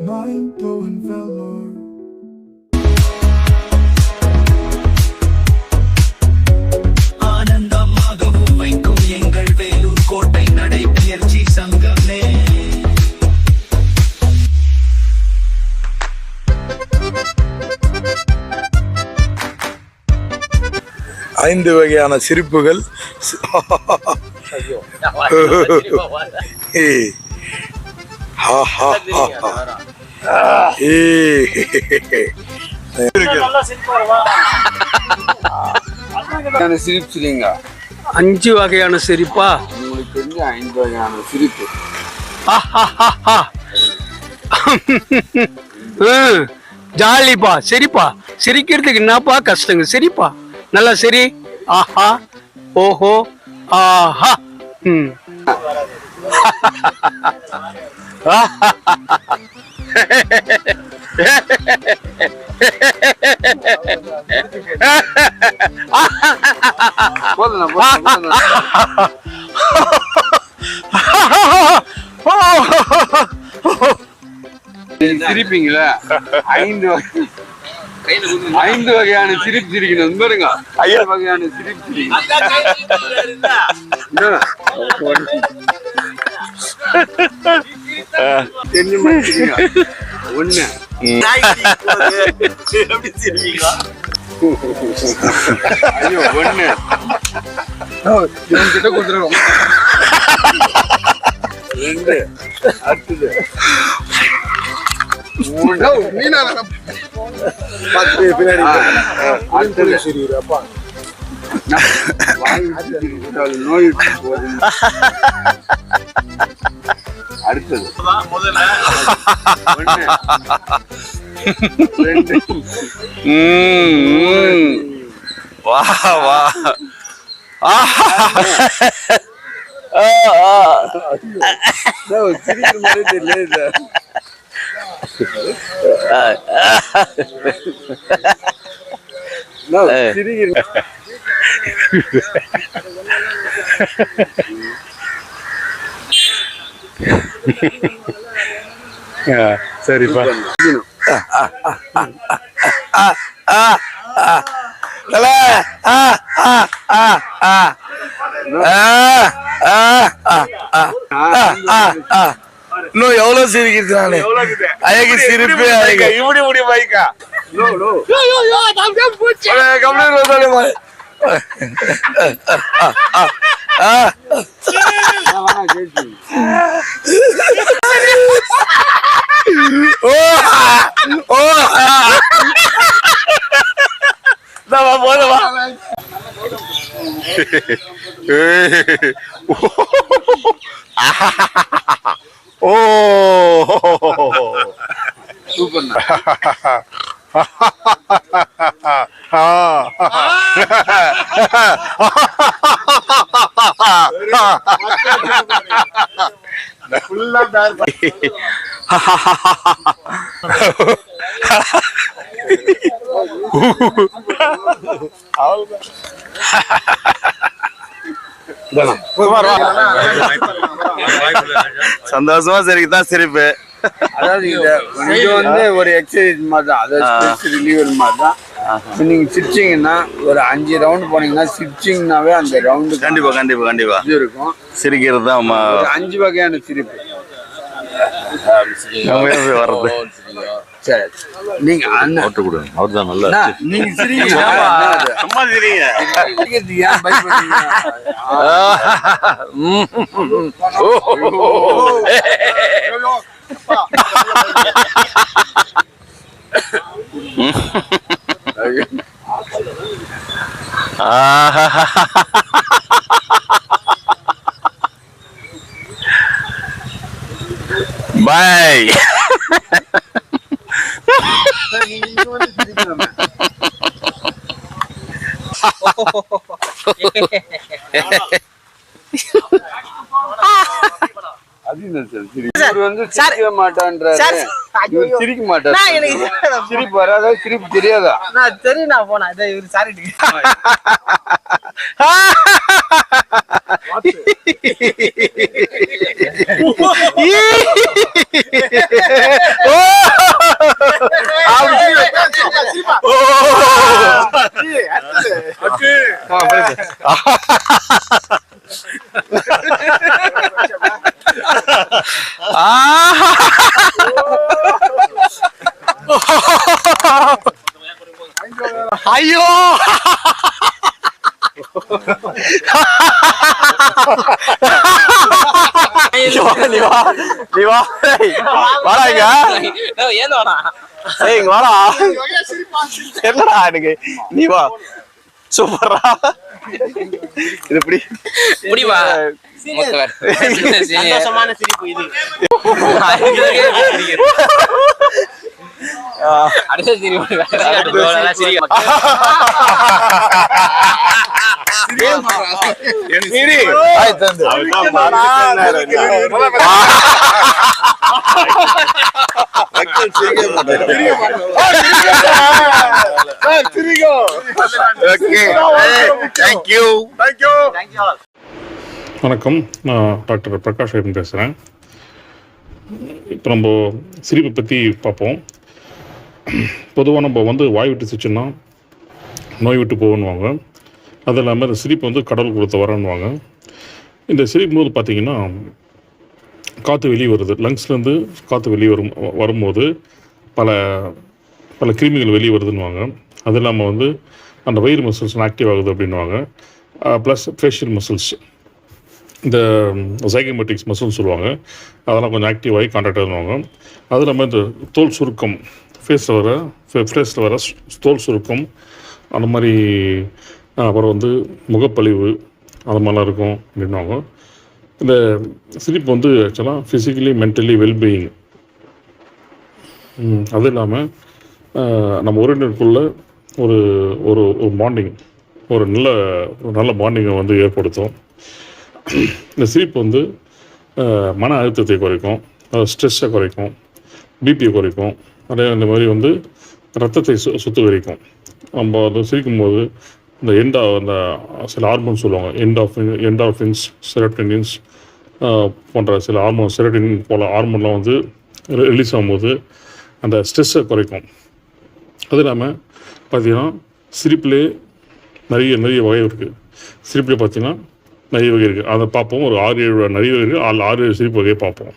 Mind blowing velour. ஆனந்தமாகவும் வைக்கும் எங்கள் வேலூர் கோட்டை நடைபயிற்சி சங்கமே ஐந்து வகையான சிரிப்புகள். ஏய். ஹா, ஹா, ஹா, ஹா. ஏய். வகையான சிரிப்பு சிரிங்க அஞ்சு வகையான சிரிப்பா? உங்களுக்கு தெரிஞ்ச ஐந்து வகையான சிரிப்பு. ஜாலிப்பா சரிப்பா. சிரிக்கிறதுக்கு என்னப்பா கஷ்டங்க? சரிப்பா. நல்லா சரி. ஆஹா ஓஹோ ஆஹா. ம். திருப்பிங்களா ஐந்து ஐந்து வகையான சிரிப்பு சிரிக்கணும் பாருங்க. ஐந்து வகையான சிரிப்பு சிரிக்கணும். ஒண்ணு. ஐயோ ஒண்ணு. இவன் கிட்ட கொடுத்துருவோம் ரெண்டு. அடுத்தது. மூணு. பார்த்துட்டு பின்னாடி. அடுத்தது. சிரிக்கிற அப்பா அடுத்தது no, sini gini. ya, sorry, Ah, ah, ah, ah, ah, ah, ah. அழகிருச்சு நானு அழகி சிரிப்பு அழகி. இப்படி இப்படி பைக்கா ஓ ஓ போதவா போதவா 오. 두번 나. 아. சந்தோஷமா சரிக்குதான் சிரிப்பு. அதாவது இது வந்து ஒரு எக்ஸசைஸ் மாதிரி தான் அதாவது ரிலீவர் மாதிரி தான் நீங்க சிரிச்சிங்கன்னா ஒரு அஞ்சு ரவுண்ட் போனீங்கன்னா சிரிச்சிங்கனாவே அந்த ரவுண்டு கண்டிப்பா கண்டிப்பா கண்டிப்பா. இது இருக்கும். சிரிக்கிறது தான் ஒரு அஞ்சு வகையான சிரிப்பு. வர்றது? சரி நீங்க அண்ணா. அவர் தான் நல்லா நீங்க சிரிங்க. சும்மா சிரிங்க. சிரிக்கிறதுக்கு ஏன் பயப்படுறீங்க? பாய் நீங்க வந்து சிரிக்கலாமே. அது என்ன சார் சிரிப்பு? இவரு வந்து சிரிக்க மாட்டாரு. சிரிப்பு வராதா. சிரிப்பு தெரியாதா? நான் தெரியும் நான் போனேன் இதை இவரு சாரிட்டு ஆ ஐயோ. நீ வா. நீ வா. ஏய், வாடா இங்க. ஏன் வேணா ஏய் இங்க வாடா. என்னடா எனக்கு? நீ வா. சூப்பரா இது எப்படி முடிவா சந்தோஷமான சிரிப்பு இது. அடுத்த சிரிப்பு சரி வணக்கம். நான் டாக்டர் பிரகாஷ் ஐயப்பன் பேசுகிறேன் இப்போ நம்ம சிரிப்பை பற்றி பார்ப்போம். பொதுவாக நம்ம வந்து வாய் விட்டு சிரிச்சோன்னா நோய் விட்டு போகணுவாங்க அது இல்லாமல் இந்த சிரிப்பு வந்து கடவுள் கொடுத்த வரணுவாங்க இந்த சிரிக்கும் போது பார்த்தீங்கன்னா காற்று வெளியே வருது லங்ஸ்லேருந்து காற்று வெளியே வரும் வரும்போது பல பல கிருமிகள் வெளியே வருதுன்னுவாங்க அது இல்லாமல் வந்து அந்த வயிறு மசில்ஸ் ஆக்டிவ் ஆகுது அப்படின்வாங்க ப்ளஸ் ஃபேஷியல் மசில்ஸ் இந்த சைகமெட்டிக்ஸ் மசில்னு சொல்லுவாங்க. அதெல்லாம் கொஞ்சம் ஆக்டிவ் ஆகி கான்டாக்ட் ஆகுவாங்க அது இல்லாமல் இந்த தோல் சுருக்கம் ஃபேஸில் வர ஃபேஸில் வர தோல் சுருக்கம் அந்த மாதிரி அப்புறம் வந்து முகப்பழிவு அது மாதிரிலாம் இருக்கும் அப்படின்வாங்க இந்த சிரிப்பு வந்து ஆக்சுவலாக ஃபிசிக்கலி மென்டலி வெல்பீயிங் அது இல்லாமல் நம்ம உறவினருக்குள்ள ஒரு ஒரு ஒரு பாண்டிங் ஒரு நல்ல ஒரு நல்ல பாண்டிங்கை வந்து ஏற்படுத்தும். இந்த சிரிப்பு வந்து மன அழுத்தத்தை குறைக்கும் ஸ்ட்ரெஸ்ஸை குறைக்கும் பிபியை குறைக்கும் அதே இந்த மாதிரி வந்து ரத்தத்தை சு சுத்திகரிக்கும். நம்ம வந்து சிரிக்கும்போது இந்த எண்ட் அந்த சில ஹார்மோன் சொல்லுவாங்க என்டாஃபின் இன்ஸ் செரட்டனின்ஸ் போன்ற சில ஹார்மோன் செரட்டின் போல ஹார்மோன்லாம் வந்து ரிலீஸ் ஆகும்போது அந்த ஸ்ட்ரெஸ்ஸை குறைக்கும். அது இல்லாமல் பார்த்தீங்கன்னா சிரிப்பிலே நிறைய நிறைய வகை இருக்குது சிரிப்புல பார்த்தீங்கன்னா நிறைய வகை இருக்குது அதை பார்ப்போம். ஒரு ஆறு ஏழு நிறைய வகை இருக்குது ஆறு ஆறு ஏழு சிரிப்பு வகையை பார்ப்போம்.